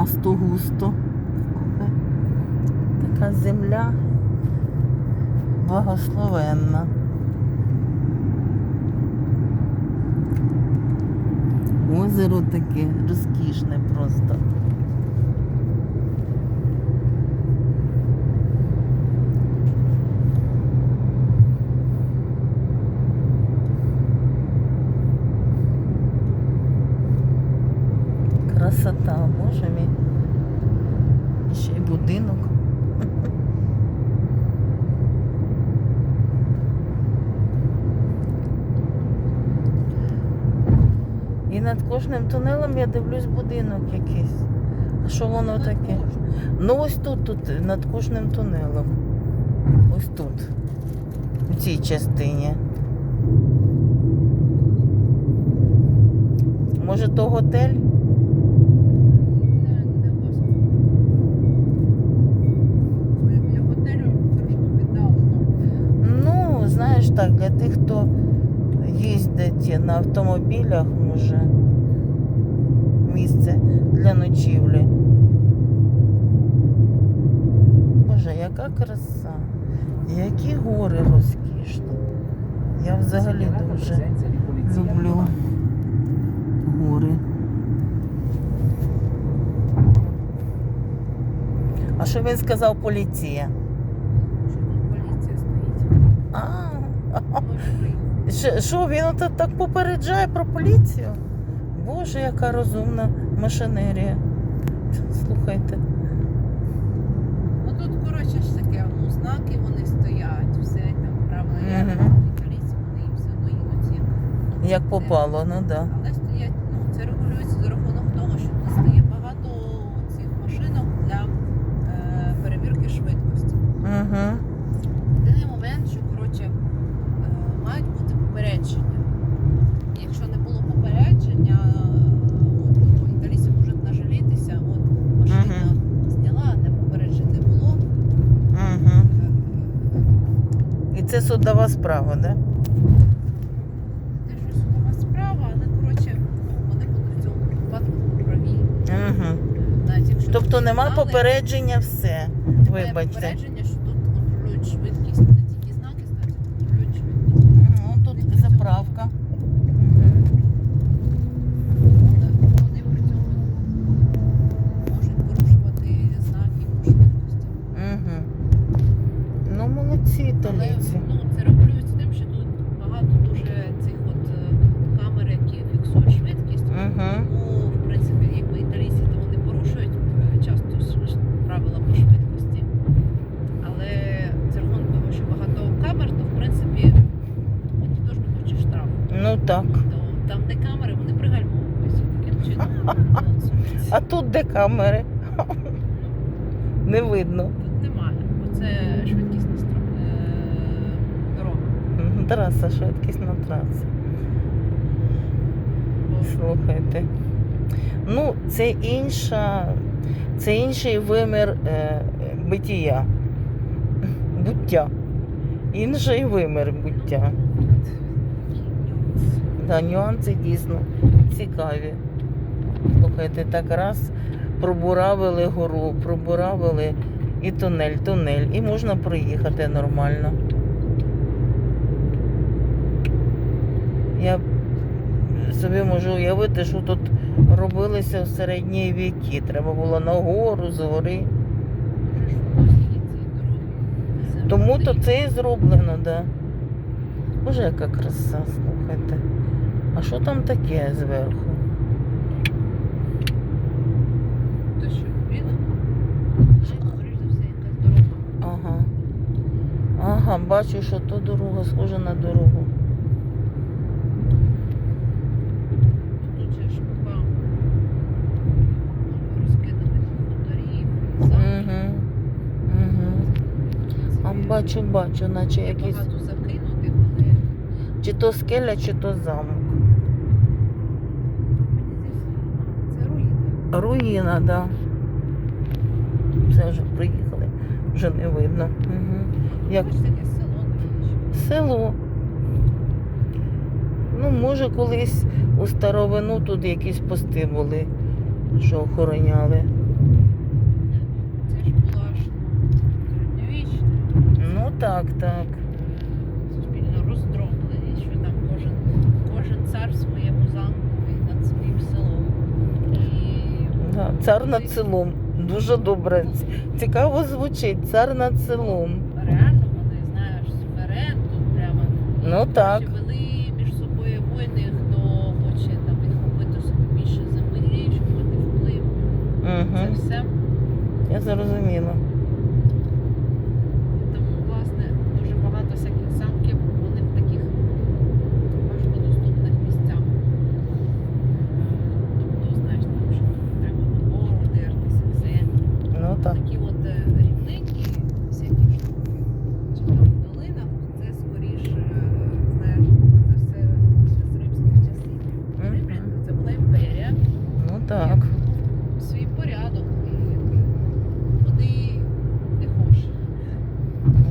часто густо. Така земля благословенна. Озеро таке розкішне просто. Красота, боже мій. І Ще й будинок. І над кожним тунелем я дивлюсь будинок якийсь. А що воно таке? Ну ось тут, тут, над кожним тунелем. Ось тут. У цій частині. Може то готель? Для готелю трошки віддалено. Ну, знаєш так, для тих, хто їздить на автомобілях, може місце для ночівлі. Боже, яка краса, які гори розкішні. Я взагалі дуже люблю гори. А що він сказав поліція? Що тут поліція стоїть. А, Може вийти. Що- він ото так попереджає про поліцію? Боже, яка розумна машинерія. Слухайте. Ну тут, коротше, ж таке, ну, знаки вони стоять, все там правила Мгм. mm поліції, вони їм все одно їдуть. як. Як попало, ну да. Але стоять, ну це регулюється за рахунок того, що тут стає багато цих машинок для е, перевірки швидкості. Угу. Єдиний момент, що коротше е, мають бути попередження. І Якщо не було попередження, е, от, то італійці можуть нажалітися. От машина зняла, а не попереджень не було. Угу. Е, І це судова справа, да? Те, що судова справа, але коротше, вони будуть в цьому випадку праві. Угу. Навіть якщо Тобто нема знали, попередження, все. немає Вибачте. попередження, що тут контролюють швидкість, не тільки знаки ставлять, контролюють швидкість. Ну, Тут заправка. Мгм. Вони вони при цьому можуть порушувати знаки по швидкості. Угу. Ну, молодці Але італійці. ну, це регулюється тим, що тут багато дуже цих от е, камер, які фіксують швидкість. Угу. Тому, в принципі, якби італійці, то вони порушують е, часто ж- ж правила по швидкості. Але за рахунок того, що багато камер, то в принципі от ти теж не хочеш штраф. Ну так. То там, де камери, вони пригальмовуються таким чином. балансують. А тут де камери? Не видно. Тут немає, бо це швидкісна е, дорога. Траса, швидкісна траса. Слухайте. Ну, це інша, це інший вимір е, биття. Буття. Інший вимір буття. Да, нюанси дійсно цікаві. Слухайте, так раз пробуравили гору, пробуравили і тунель, тунель, і можна проїхати нормально. Я собі можу уявити, що тут робилося в середні віки. Треба було на гору, з гори. Тому то це і зроблено, да. Боже, яка краса, слухайте. А що там таке зверху? То що, він? Знаєте, скоріш за все, якась дорога. Ага. Ага, бачу, що то дорога схожа на дорогу. Тут же ж купа розкиданих хуторів. Угу. А бачу, бачу, наче багато закинутих, але Чи то скеля, чи то замок. це руїни. Руїна, так. Да. Все вже приїхали, вже не видно. Угу. Як село Ну, може, колись у старовину тут якісь пости були, що охороняли. Це ж була ж ну, середньовічна. Ну так, так. суспільно роздроблені, що там кожен, кожен цар в своєму замку і над своїм селом. І Да. Цар над селом. Дуже добре. Цікаво звучить. Цар над селом. Тут прямо. І Ну, так. ще вели між собою війни, хто хоче там відхопити собі більше землі, щоб мати вплив. Це Угу. все. Я зрозуміла. Тому, власне, дуже багато всяких замків, вони в таких важкодоступних місцях. Тобто, знаєш, там, що тут треба на гору дертися, все. Ну так. Такі от е, рівненькі всякі штуки, чи там в долинах, це скоріш, е, знаєш, це все ще з римських часів. Мгм. Римляни це була імперія, Ну так. був свій порядок, і якби куди не хочеш.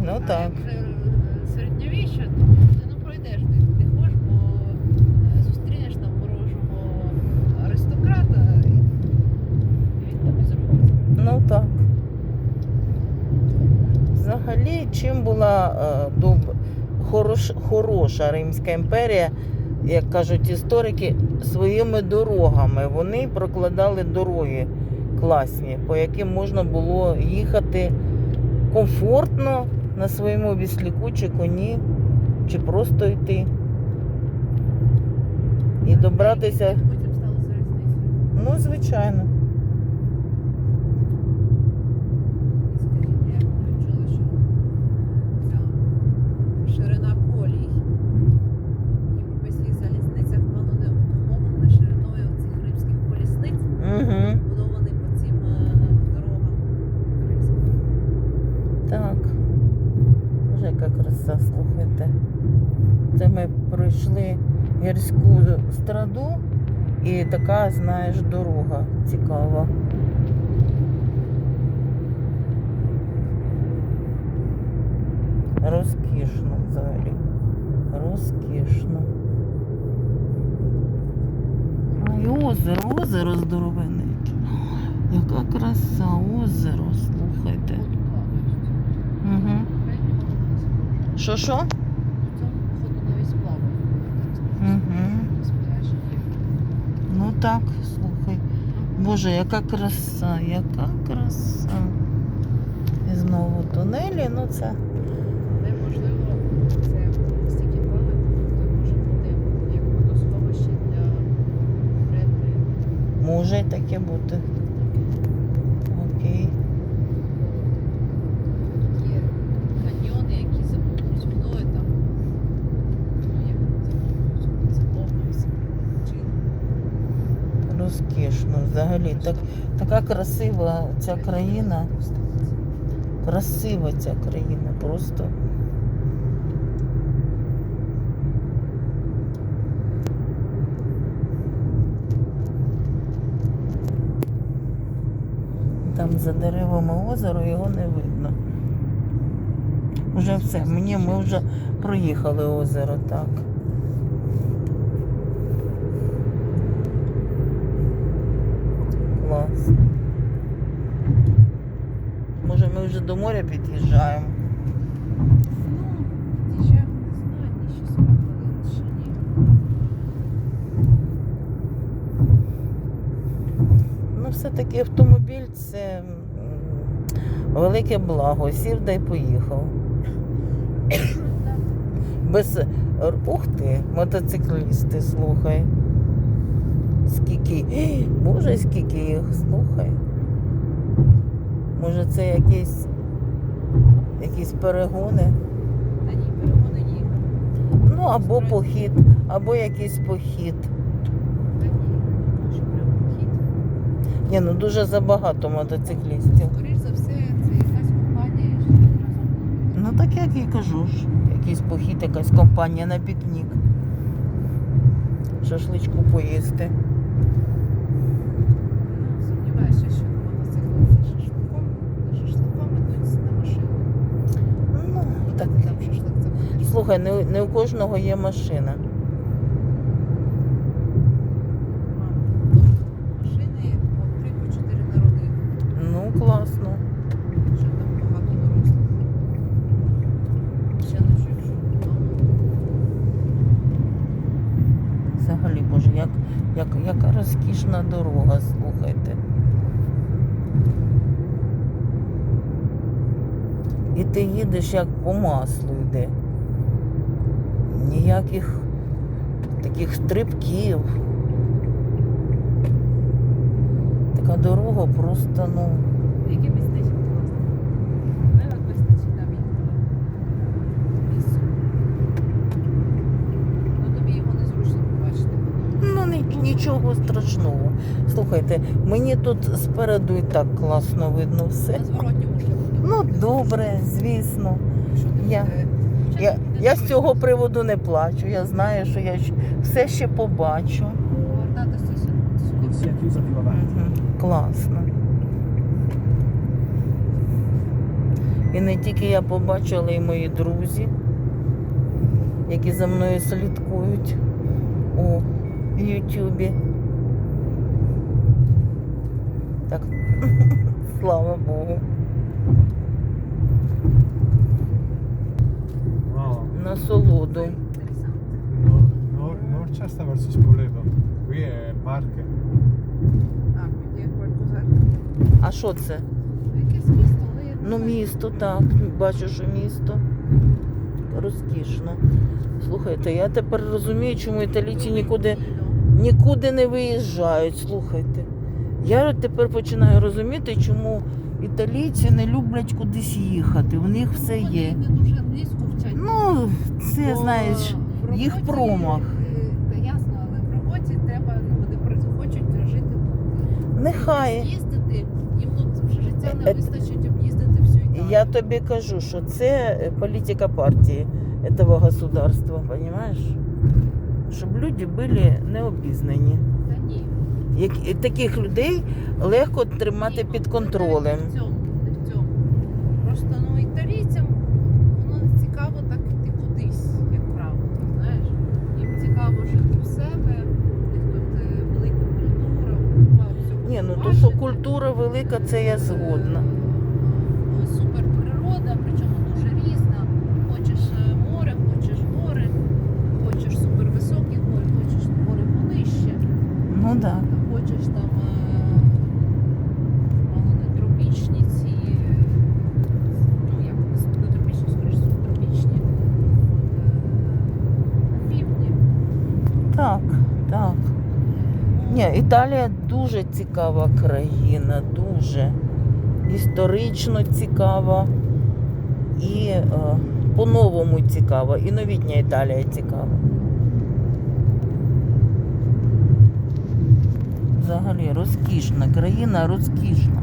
Ну А так. як вже е, середньовіччя, то ти не пройдеш, ти не хочеш, бо е, зустрінеш там ворожого аристократа, і і він тобі зробить. Ну так. Взагалі, чим була е, доб... хорош... хороша Римська імперія, як кажуть історики, своїми дорогами. Вони прокладали дороги класні, по яким можна було їхати комфортно на своєму вісліку чи коні, чи просто йти. І добратися, ну, звичайно. Скажіть, я чула, що ця ширина колій в європейських залізницях мало не обумовлена шириною цих римських колісниць, Угу. будований по цим е, дорогам римським. Так. Боже, яка краса, слухайте. Це ми пройшли гірську страду і така, знаєш, дорога цікава. Розкішно взагалі. Розкішно. І озеро, озеро здоровенне. Яка краса, озеро, слухайте. Угу. Що що? В цьому походу навіть плавають. Мгм. Спорядження. Ну так, слухай. Боже, яка краса, яка краса. І знову тунелі, ну це. Але можливо це стільки плаває, це може бути як водосховище для. Може і таке бути. Окей. Тут є каньйони, які заповнюють водою там. Ну, як заповнюють, заповнюються. Чи Розкішно. Взагалі так, така красива ця країна. Красива ця країна. Просто. Там за деревами озеро його не видно. Уже все, мені ми вже проїхали озеро, так. до моря під'їжджаємо. Ну, ну все-таки автомобіль це велике благо. Сів да й поїхав. Без ух ти, мотоциклісти, слухай. Скільки, боже, скільки їх, слухай. Може, це якесь якісь перегони? Та ні, перегони ні. Ну, або похід, або якийсь похід. Та ні, що прям хід. Ні, ну дуже забагато мотоциклістів. Скоріш за все, це якась компанія, разом. Ну так як і кажу ж. Якийсь похід, якась компанія на пікнік. Шашличку поїсти. Ну, сумніваюся, що на мотоциклах за шашликом, за шашликом ідуть на машину. Ну, так. Так там шашлик це Слухай, не, не у кожного є машина. Машини по три, по чотири народи, Ну, класно. що там багато дорослих. Ще не вдома. Взагалі, боже, як, як, яка розкішна дорога, слухайте. І ти їдеш як по маслу йде. Ніяких таких стрибків. Така дорога просто, ну. Яке містечко класне. Ми вистачить там їхати. Місце. Ну тобі його незручно побачити. Ну, нічого страшного. Слухайте, мені тут спереду і так класно видно все. На зворотньому шляху. Ну, добре, звісно. Я- Я, я з цього приводу не плачу. Я знаю, що я все ще побачу. Класно. І не тільки я побачу, але й мої друзі, які за мною слідкують у Ютубі. Так, слава Богу. Насолоду. Norcia sta verso Spoleto. Qui è Marche. А, тоді кольцо А що це? Ну, якесь місто, але я Ну, місто, так. Бачу, що місто. Розкішно. Слухайте, я тепер розумію, чому італійці нікуди, нікуди не виїжджають. Слухайте. Я от тепер починаю розуміти, чому італійці не люблять кудись їхати. В них все Вони є. не дуже вчать. Ну, це Бо знаєш. їх промах. е, ясно, але в роботі треба, ну вони хочуть жити тут. Нехай. Їздити, їм тут вже життя Е, не е, вистачить об'їздити всю Італію. Я тобі кажу, що це е, політика партії этого государства, понимаешь? Щоб люди були необізнані. Та ні. Як, таких людей легко тримати Ні, під ну, контролем. Не в цьому, не в цьому. Просто ну італійцям воно не цікаво так іти кудись, як правило. Знаєш, їм цікаво жити в себе, у них тут е, велика культура, мало всього. Ні, ну то побачити. що культура велика, це я згодна. Супер природа, причому дуже різна. Хочеш е, море, хочеш гори, хочеш супер високі гори, хочеш гори понижче, Ну так. Да. хочеш там е, не тропічні ці, ну як не тропічні, скоріш субтропічні. От, е, півдні. Так, так. Ні, Італія дуже цікава країна, дуже історично цікава і е, по-новому цікава. І новітня Італія цікава. Взагалі розкішна, країна розкішна,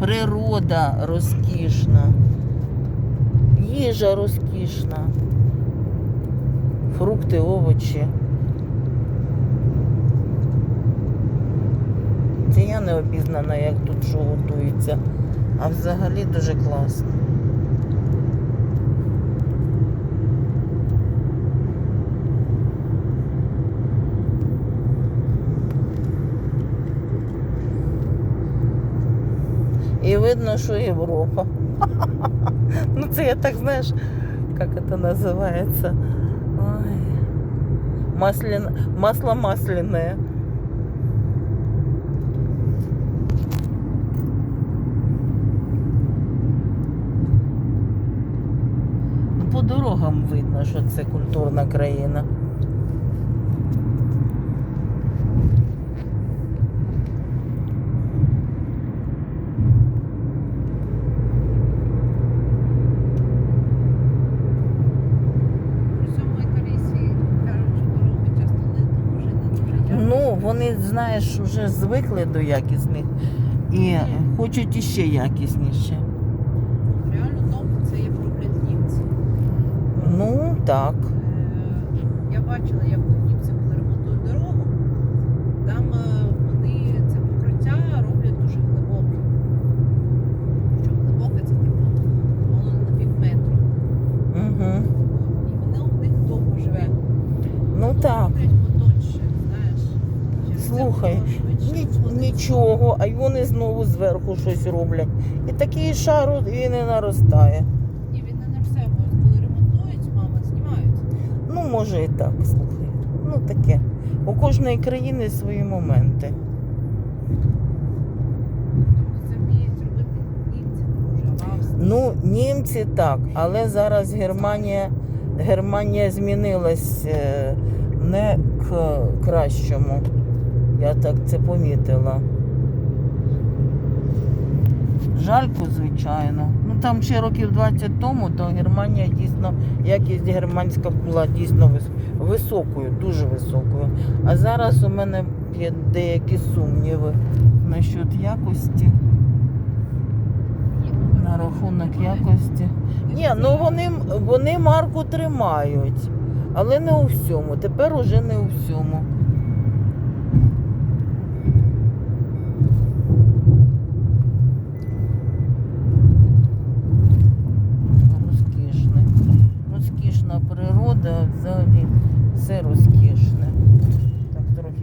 природа розкішна, їжа розкішна, фрукти, овочі. Це я не обізнана, як тут що готується. А взагалі дуже класно. І видно, що Європа. Ну це я так знаєш, як це називається. Ой. Маслін... Масло масляне. Знаком видно, що це культурна країна. Вони, знаєш, вже звикли до якісних і хочуть іще якісніше. Реально добре це є роблять німці. Ну, так. Е, Я бачила, як німці, коли ремонтують дорогу, там е, вони це покриття роблять дуже глибоке. Що глибоке це типу воно на пів метру. Угу. І воно у них довго живе. Ну так. Знаєш. Через Слухай, воно Ні- нічого, а й вони знову зверху щось роблять. І такий шар от і не наростає. Ну, може і так, слухай. Ну таке. У кожної країни свої моменти. Ну, німці так, але зараз Германія, Германія змінилась е, не к кращому. Я так це помітила. Жалько, звичайно. Там ще років 20 тому, то Германія дійсно, якість германська була дійсно високою, дуже високою. А зараз у мене є деякі сумніви насчет якості, на рахунок якості. Ні, ну вони, вони марку тримають, але не у всьому. Тепер уже не у всьому.